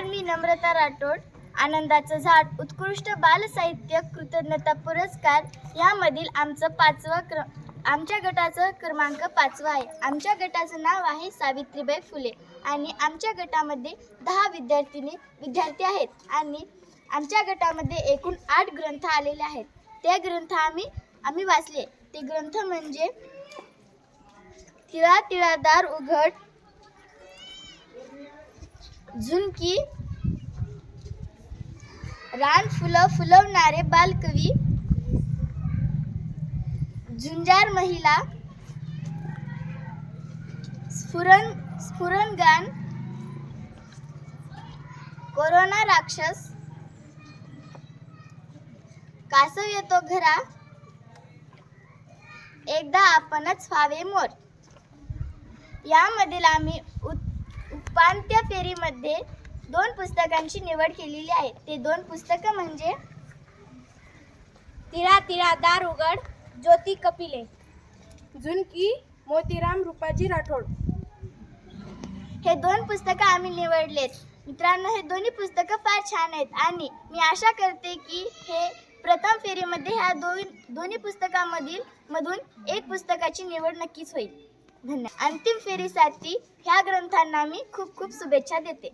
नमस्कार मी नम्रता राठोड आनंदाचं झाड उत्कृष्ट बालसाहित्य कृतज्ञता पुरस्कार यामधील आमचं पाचवं क्र आमच्या गटाचं क्रमांक पाचवा आहे. आमच्या गटाचं नाव आहे सावित्रीबाई फुले आणि आमच्या गटामध्ये दहा विद्यार्थिनी विद्यार्थी आहेत आणि आमच्या गटामध्ये एकूण आठ ग्रंथ आलेले आहेत. ते ग्रंथ आम्ही आम्ही वाचले. ते ग्रंथ म्हणजे तिळा तिळादार उघड झुणकी रान फुलं फुलवणारे बालकवी झुंजार महिला स्फुरण स्फुरणगान कोरोना राक्षस कासव येतो घरा एकदा आपणच व्हावे मोर. यामधील आम्ही उपांत्य फेरीमध्ये दोन पुस्तकांची निवड केलेली आहे. ते दोन पुस्तकं म्हणजे तिळा तिळा दार उघड ज्योती कपिले. झुणकी मोतीराम रूपाजी राठोड. हे दोन पुस्तकं आम्ही निवडलेत. मित्रांनो हे दोन्ही पुस्तकं फार छान आहेत आणि मी आशा करते की हे प्रथम फेरीमध्ये ह्या दोन दोन्ही पुस्तकामधील मधून एक पुस्तकाची निवड नक्कीच होईल. धन्यवाद. अंतिम फेरीसाठी ह्या ग्रंथांना मी खूप खूप शुभेच्छा देते.